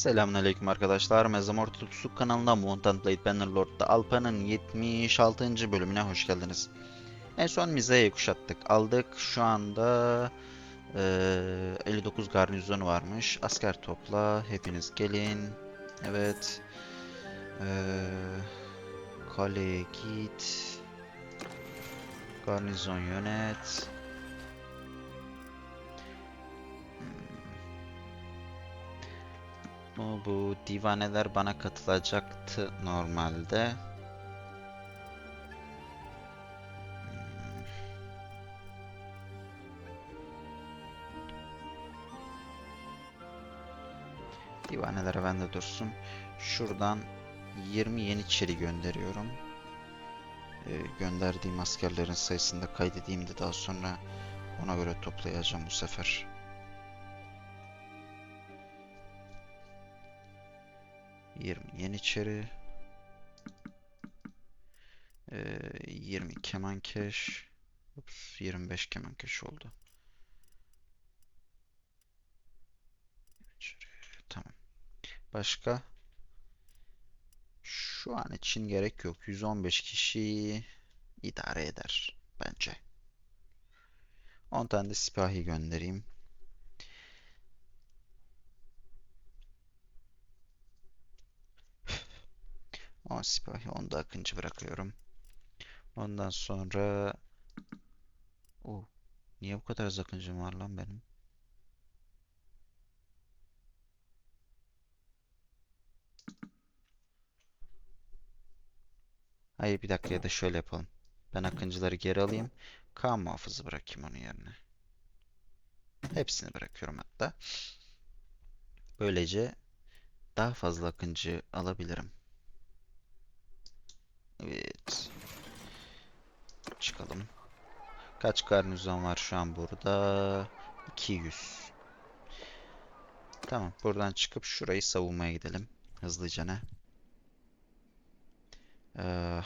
Selamünaleyküm arkadaşlar. Mezamor Tutsu kanalında Mountain Blade Bannerlord'da Alpa'nın 76. bölümüne hoş geldiniz. En son Mize'yi kuşattık. Aldık. Şu anda eee, 59 garnizonu varmış. Asker topla. Hepiniz gelin. Evet. Eee kaleye git. Garnizon yönet. Bu, bu divaneler bana katılacaktı normalde. Hmm. Divaneler bende dursun. Şuradan 20 yeniçeri gönderiyorum. Ee, gönderdiğim askerlerin sayısını da kaydedeyim de daha sonra ona göre toplayacağım bu sefer. Yirmi Yeniçeri. Ee, 20 kemankeş. Ups, 25 kemankeş oldu. Tamam. Başka? Şu an için gerek yok. 115 kişi idare eder bence. 10 tane de sipahi göndereyim. O sipahi, onu da Akıncı bırakıyorum. Ondan sonra... O niye bu kadar az Akıncım var lan benim? Hayır bir dakika ya da şöyle yapalım. Ben Akıncıları geri alayım. Kaan muhafızı bırakayım onun yerine. Hepsini bırakıyorum hatta. Böylece daha fazla Akıncı alabilirim. Evet. Çıkalım. Kaç garnizon var şu an burada? 200. Tamam. Buradan çıkıp şurayı savunmaya gidelim. Hızlıca ne? Ah.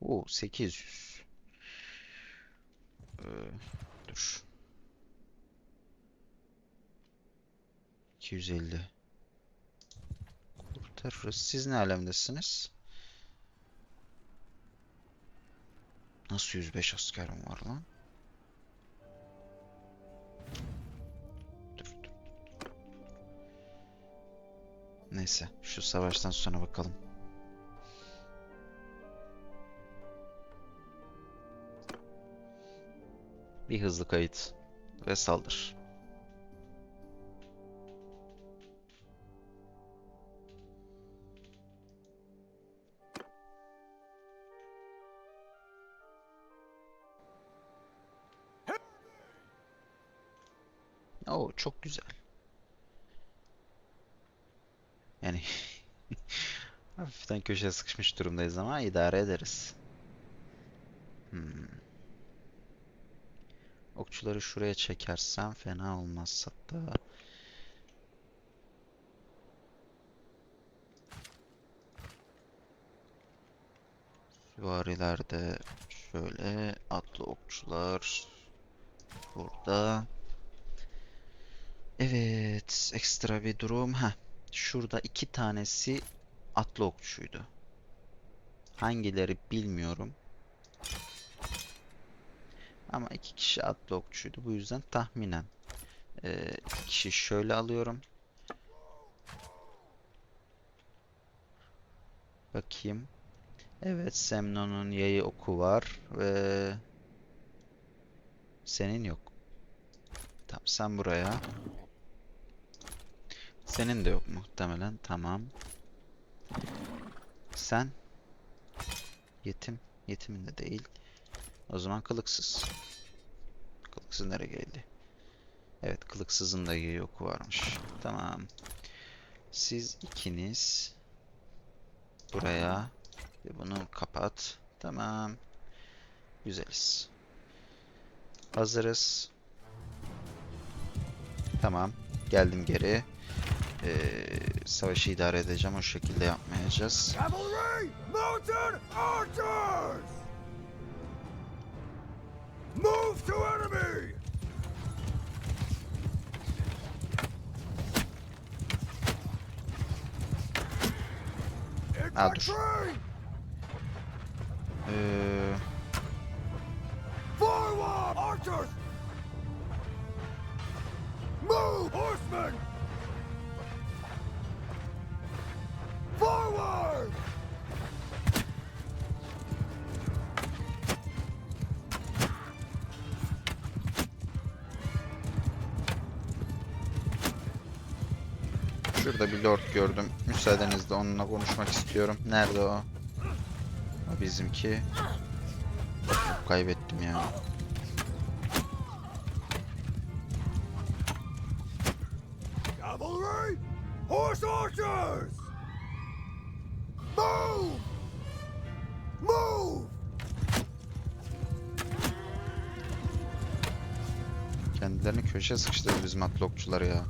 Oo 800. Ee, dur. 250. Kurtarırız. Siz ne alemdesiniz? Nasıl 105 askerim var lan? Neyse, şu savaştan sonra bakalım. Bir hızlı kayıt ve saldır. Oo çok güzel. Yani hafiften köşeye sıkışmış durumdayız ama idare ederiz. Hmm. Okçuları şuraya çekersem fena olmaz hatta. Süvarilerde şöyle atlı okçular burada. Evet, ekstra bir durum. Ha, şurada iki tanesi atlı okçuydu. Hangileri bilmiyorum. Ama iki kişi atlı okçuydu. Bu yüzden tahminen e, iki kişi şöyle alıyorum. Bakayım. Evet, Semnon'un yayı oku var ve senin yok. Tamam, sen buraya. Senin de yok muhtemelen. Tamam. Sen yetim. Yetimin de değil. O zaman kılıksız. Kılıksız nereye geldi? Evet, kılıksızın da oku varmış. Tamam. Siz ikiniz buraya ve bunu kapat. Tamam. Güzeliz. Hazırız. Tamam. Geldim geri. eee, savaşı idare edeceğim. O şekilde yapmayacağız. Cavalry! Mounted archers! Move to enemy! Ah, dur. Infantry! Forward! Archers! Move! Horsemen! Forward! Şurada bir lord gördüm. Müsaadenizle onunla konuşmak istiyorum. Nerede o? O bizimki. Yok, kaybettim ya. Cavalry! Horse archers! Move! Move! Kendilerini köşeye sıkıştırdı bizim atlokçular ya.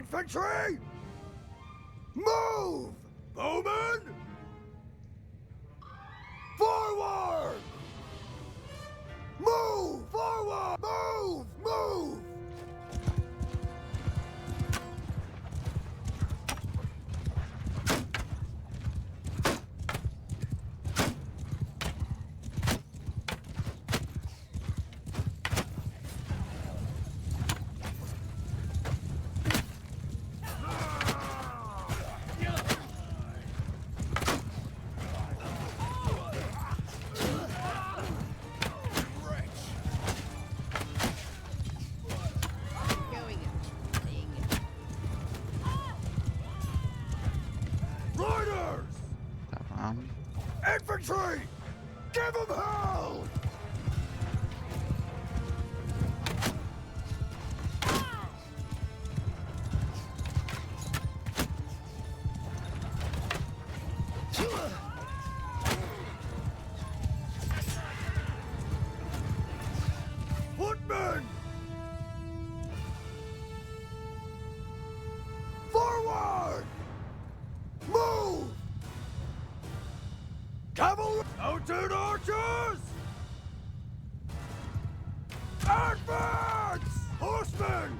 Infantry! Move! Bowmen! Forward! Move! Forward! Move! Move! Advance! Horsemen!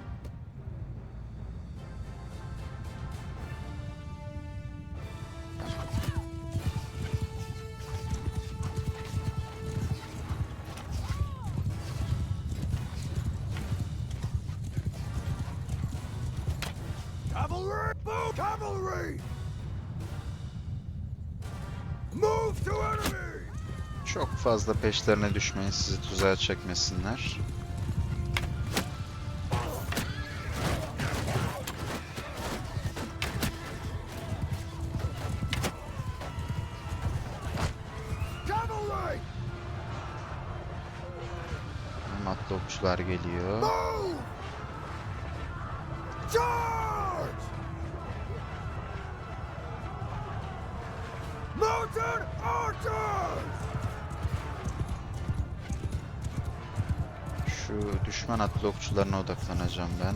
Çok fazla peşlerine düşmeyin sizi tuzağa çekmesinler. Matlı okçular geliyor. Mounted archers! Şu düşman atlı okçularına odaklanacağım ben.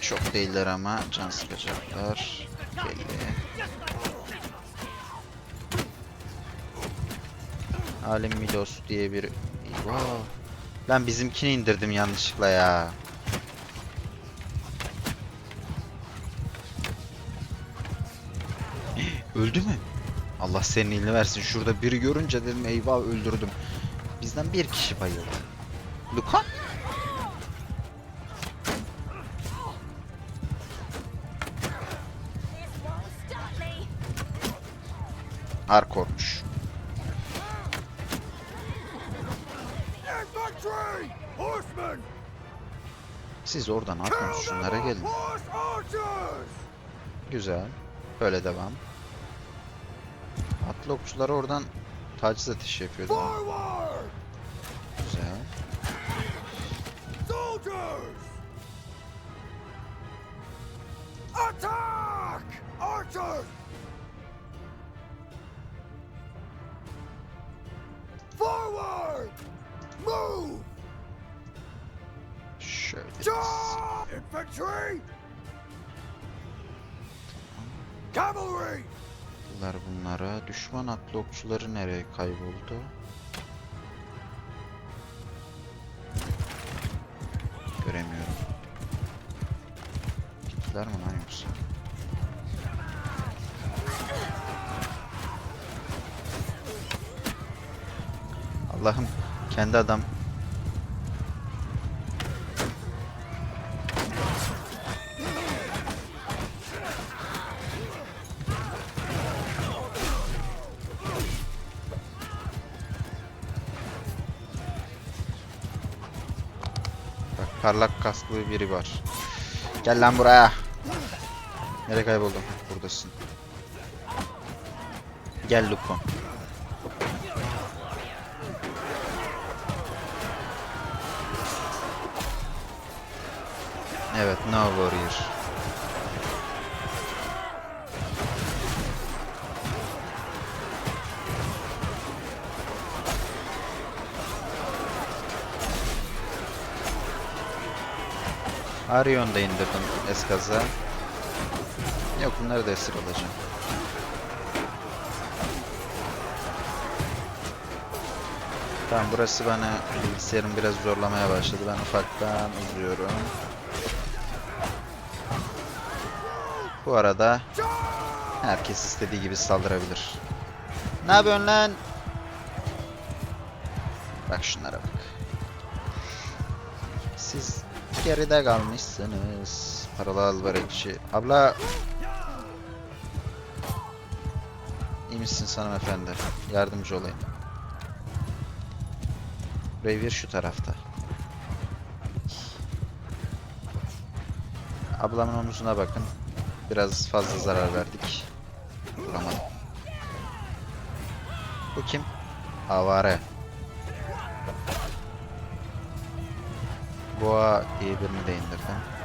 Çok değiller ama can sıkacaklar. Belli. Halim Milos diye bir... Wow. Lan bizimkini indirdim yanlışlıkla ya. Öldü mü? Allah senin iyiliğini versin. Şurada biri görünce dedim eyvah öldürdüm. Bizden bir kişi bayıldı. Me. Arkor'muş. Siz oradan atın şunlara gelin. Güzel. Böyle devam. atlı okçuları oradan taciz ateşi yapıyordu. Güzel. Attack! Archers! Forward! Move! Infantry! Cavalry! Bunlar bunlara. Düşman atlı okçuları nereye kayboldu? Göremiyorum. Gittiler mi lan yoksa? Allah'ım kendi adam parlak kasklı biri var. Gel lan buraya. Nereye kayboldun? Buradasın. Gel Luko. Evet, no warrior. Arion'u da indirdim eskaza. Yok bunları da esir alacağım. Tamam burası bana bilgisayarım biraz zorlamaya başladı. Ben ufaktan uzuyorum. Bu arada herkes istediği gibi saldırabilir. Ne yapıyorsun lan? Bak şunlara bak. Geride kalmışsınız. Paralı albarekçi. Abla. İyi misin hanımefendi? Yardımcı olayım. Revir şu tarafta. Ablamın omuzuna bakın. Biraz fazla zarar verdik. Vuramadım. Bu kim? Avare. Boğa diye birini de indirdim.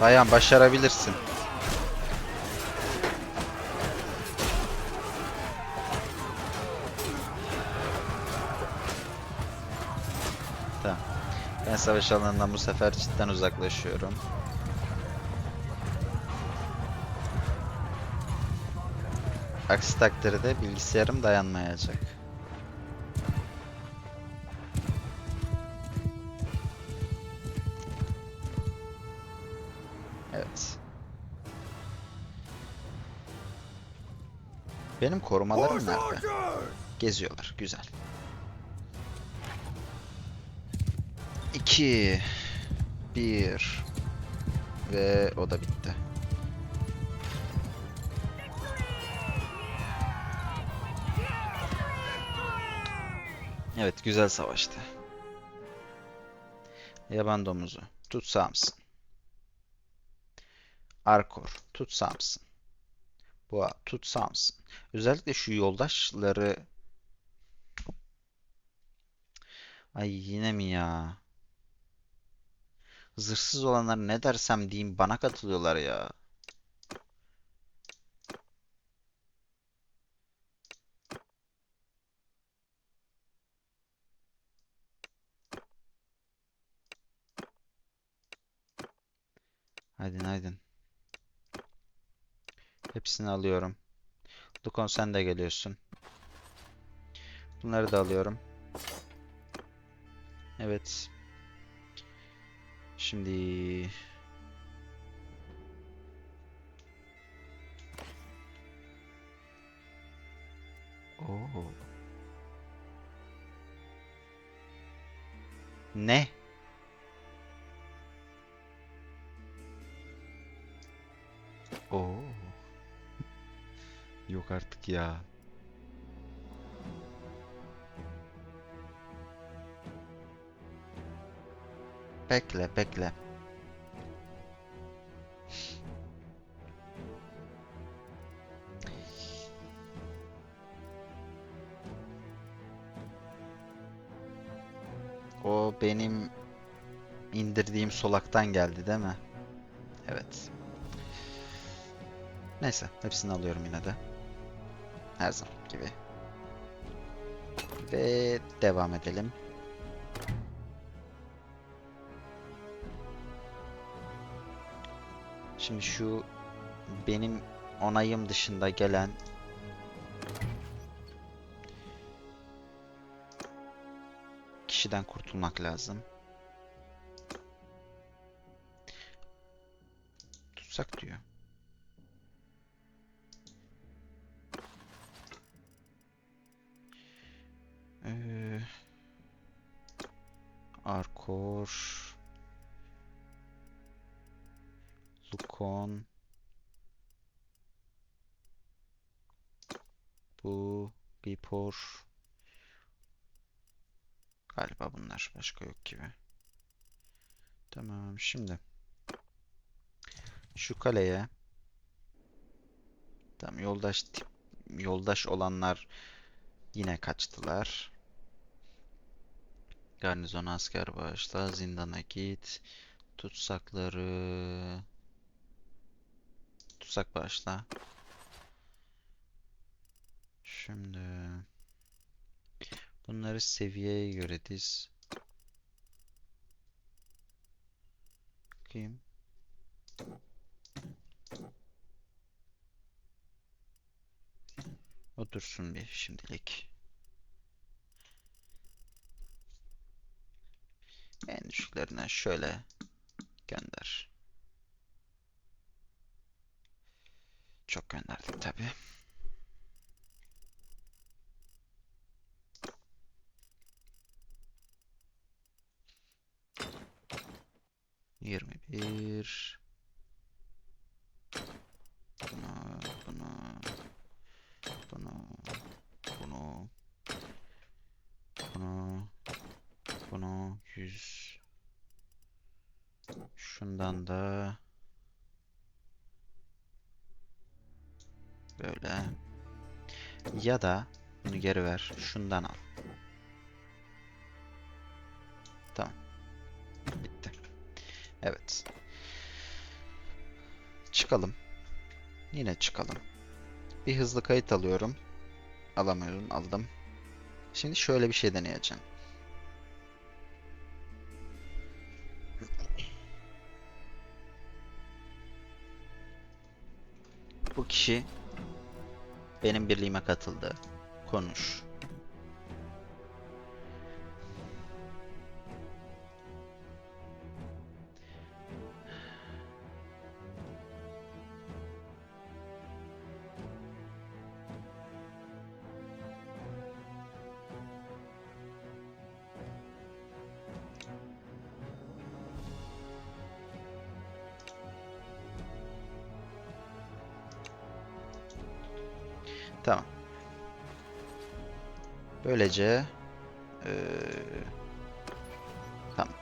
Bayan başarabilirsin. Ben savaş alanından bu sefer cidden uzaklaşıyorum. Aksi takdirde bilgisayarım dayanmayacak. Benim korumalarım nerede? Geziyorlar. Güzel. 2 1 ve o da bitti. Evet, güzel savaştı. Yaban domuzu, tutsam mısın? Arkor, tutsam mısın? Boğa, tutsam mısın? Özellikle şu yoldaşları... Ay yine mi ya? Zırhsız olanlar ne dersem diyeyim bana katılıyorlar ya. Haydin haydin. Hepsini alıyorum. Lukon sen de geliyorsun. Bunları da alıyorum. Evet. Şimdi Oo. Ne? Oo. Yok artık ya. Bekle, bekle. O benim indirdiğim solaktan geldi değil mi? Evet. Neyse, hepsini alıyorum yine de. Her zaman gibi. Ve devam edelim. Şimdi şu benim onayım dışında gelen kişiden kurtulmak lazım. Tutsak diyor. Arkor Lukon. Bu Bipor. Galiba bunlar. Başka yok gibi. Tamam şimdi. Şu kaleye. Tamam yoldaş tip yoldaş olanlar yine kaçtılar. Garnizona asker bağışla, zindana git. Tutsakları tutsak bağışla. Şimdi bunları seviyeye göre diz. Bakayım. Otursun bir şimdilik. En düşüklerine şöyle gönder. Çok gönderdik tabi. Yirmi bir. Bunu, bunu, bunu, bunu, bunu, bunu, yüz. Şundan da böyle. Ya da bunu geri ver. Şundan al. Tamam. Bitti. Evet. Çıkalım. Yine çıkalım. Bir hızlı kayıt alıyorum. Alamıyorum. Aldım. Şimdi şöyle bir şey deneyeceğim. Bu kişi benim birliğime katıldı. Konuş. Böylece eee, tamam.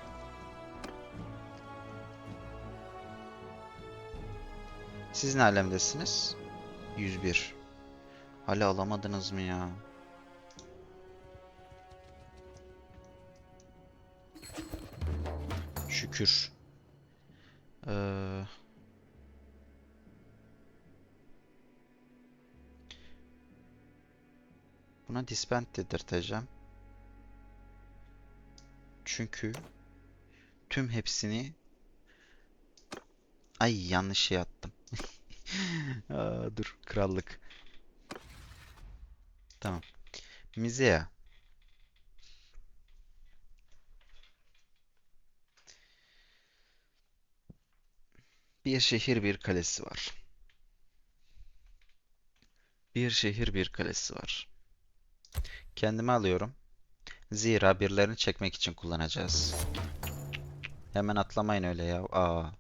Siz ne alemdesiniz? 101. Hala alamadınız mı ya? Şükür. Eee Buna disband dedirteceğim. Çünkü tüm hepsini Ay yanlış şey attım. Aa, dur krallık. Tamam. Mizea. Bir şehir bir kalesi var. Bir şehir bir kalesi var. Kendime alıyorum. Zira birilerini çekmek için kullanacağız. Hemen atlamayın öyle ya. Aa.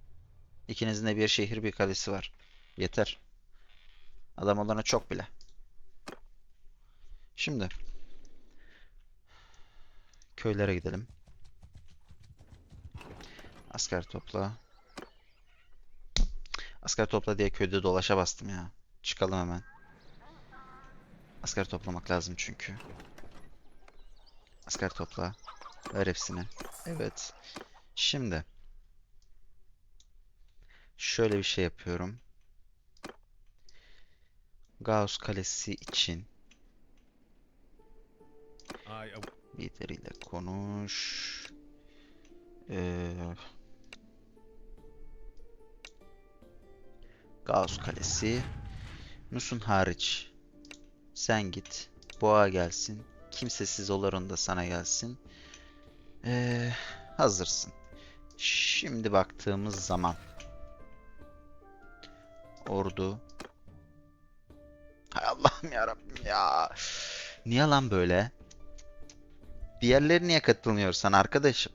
İkinizin de bir şehir bir kalesi var. Yeter. Adam olana çok bile. Şimdi köylere gidelim. Asker topla. Asker topla diye köyde dolaşa bastım ya. Çıkalım hemen. Asker toplamak lazım çünkü. Asker topla. Ver hepsini. Evet. Şimdi. Şöyle bir şey yapıyorum. Gauss Kalesi için lideriyle konuş. Ee, Gauss Kalesi. Nusun hariç. Sen git. Boğa gelsin. Kimsesiz oların da sana gelsin. Ee, hazırsın. Şimdi baktığımız zaman ordu Hay Allah'ım ya Rabbim ya. Niye lan böyle? Diğerleri niye katılmıyor sana arkadaşım?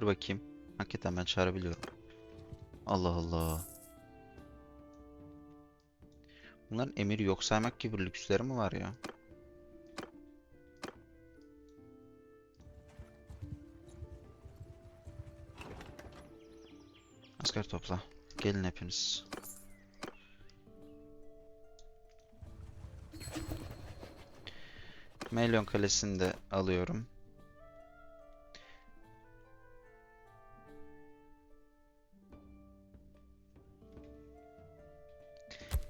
Dur bakayım. Hakikaten ben çağırabiliyorum. Allah Allah. Bunların emiri yok saymak gibi lüksleri mi var ya? Asker topla. Gelin hepiniz. Melyon Kalesi'ni de alıyorum.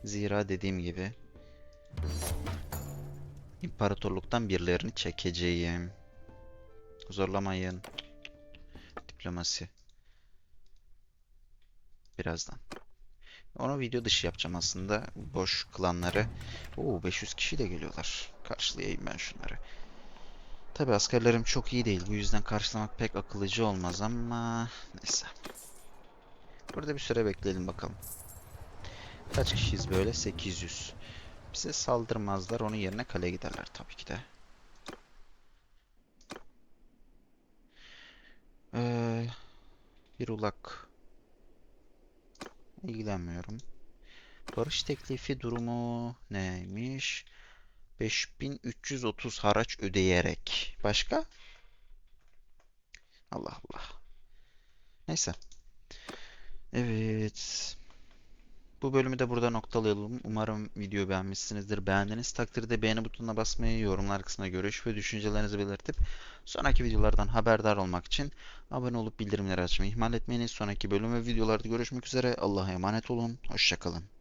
Zira dediğim gibi İmparatorluktan birilerini çekeceğim. Zorlamayın. Diplomasi. Birazdan. Onu video dışı yapacağım aslında. Boş klanları. Oo 500 kişi de geliyorlar. Karşılayayım ben şunları. Tabi askerlerim çok iyi değil. Bu yüzden karşılamak pek akıllıcı olmaz ama neyse. Burada bir süre bekleyelim bakalım. Kaç kişiyiz böyle? 800. Bize saldırmazlar. Onun yerine kaleye giderler tabii ki de. Ee, bir ulak. İlgilenmiyorum. Barış teklifi durumu neymiş? 5330 haraç ödeyerek. Başka? Allah Allah. Neyse. Evet. Bu bölümü de burada noktalayalım. Umarım videoyu beğenmişsinizdir. Beğendiğiniz takdirde beğeni butonuna basmayı, yorumlar kısmına görüş ve düşüncelerinizi belirtip sonraki videolardan haberdar olmak için abone olup bildirimleri açmayı ihmal etmeyiniz. Sonraki bölüm ve videolarda görüşmek üzere. Allah'a emanet olun. Hoşçakalın.